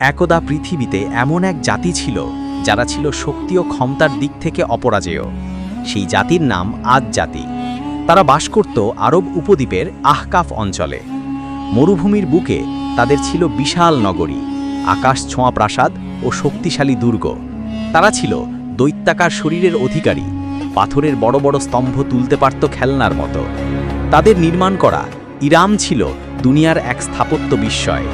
একদা পৃথিবীতে এমন এক জাতি ছিল যারা ছিল শক্তি ও ক্ষমতার দিক থেকে অপরাজেয়। সেই জাতির নাম আজ জাতি। তারা বাস করত আরব উপদ্বীপের আহকাফ অঞ্চলে। মরুভূমির বুকে তাদের ছিল বিশাল নগরী, আকাশ ছোঁয়া প্রাসাদ ও শক্তিশালী দুর্গ। তারা ছিল দৈত্যাকার শরীরের অধিকারী, পাথরের বড় বড় স্তম্ভ তুলতে পারত খেলনার মতো। তাদের নির্মাণ করা ইরাম ছিল দুনিয়ার এক স্থাপত্য বিস্ময়।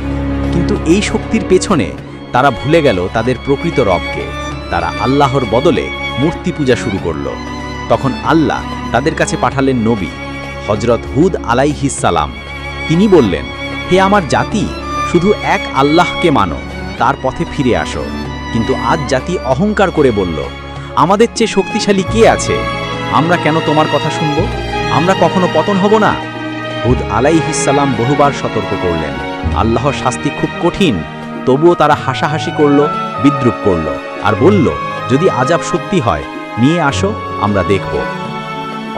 কিন্তু এই শক্তির পেছনে তারা ভুলে গেল তাদের প্রকৃত রবকে। তারা আল্লাহর বদলে মূর্তি পূজা শুরু করল। তখন আল্লাহ তাদের কাছে পাঠালেন নবী হজরত হুদ আলাইহিসালাম তিনি বললেন, হে আমার জাতি, শুধু এক আল্লাহকে মানো, তার পথে ফিরে আসো। কিন্তু আজ জাতি অহংকার করে বলল, আমাদের চেয়ে শক্তিশালী কে আছে? আমরা কেন তোমার কথা শুনব? আমরা কখনো পতন হব না? হুদ আলাইহিসাল্লাম বহুবার সতর্ক করলেন। আল্লাহর শাস্তি খুব কঠিন, তবুও তারা হাসাহাসি করল, বিদ্রুপ করল আর বলল, যদি আজাব সত্যি হয়, নিয়ে আসো, আমরা দেখব।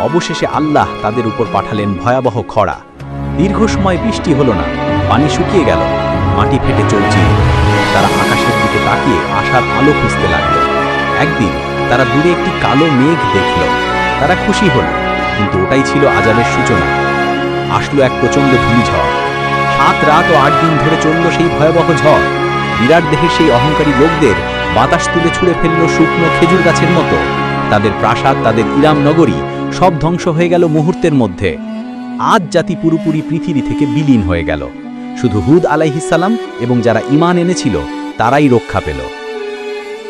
অবশেষে আল্লাহ তাদের উপর পাঠালেন ভয়াবহ খরা। দীর্ঘ সময় বৃষ্টি হলো না, পানি শুকিয়ে গেল, মাটি ফেটে চলছিল। তারা আকাশের দিকে তাকিয়ে আশার আলো খুঁজতে লাগল। একদিন তারা দূরে একটি কালো মেঘ দেখল। তারা খুশি হল, কিন্তু ওটাই ছিল আজাবের সূচনা। আসলো এক প্রচণ্ড ধূলিঝড় সাত রাত ও আট দিন ধরে চলল সেই ভয়াবহ ঝড়। বিরাট দেহের সেই অহংকারী লোকদের বাতাস তুলে ছুঁড়ে ফেলল শুকনো খেজুর গাছের মতো। তাদের প্রাসাদ, তাদের ইরাম নগরী সব ধ্বংস হয়ে গেল মুহূর্তের মধ্যে। আজ জাতি পুরোপুরি পৃথিবী থেকে বিলীন হয়ে গেল। শুধু হুদ আলাইহিসাল্লাম এবং যারা ইমান এনেছিল, তারাই রক্ষা পেল।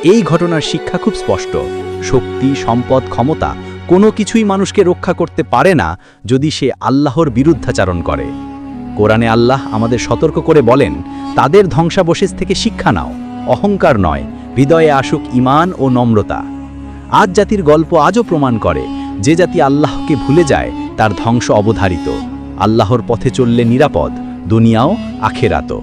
এই ঘটনার শিক্ষা খুব স্পষ্ট। শক্তি, সম্পদ, ক্ষমতা কোনো কিছুই মানুষকে রক্ষা করতে পারে না যদি সে আল্লাহর বিরুদ্ধাচারণ করে। কোরআনে আল্লাহ আমাদের সতর্ক করে বলেন, তাদের ধ্বংসাবশেষ থেকে শিক্ষা নাও, অহংকার নয়, হৃদয়ে আসুক ইমান ও নম্রতা। আজ জাতির গল্প আজও প্রমাণ করে, যে জাতি আল্লাহকে ভুলে যায়, তার ধ্বংস অবধারিত। আল্লাহর পথে চললে নিরাপদ, দুনিয়াও আখেরাতও।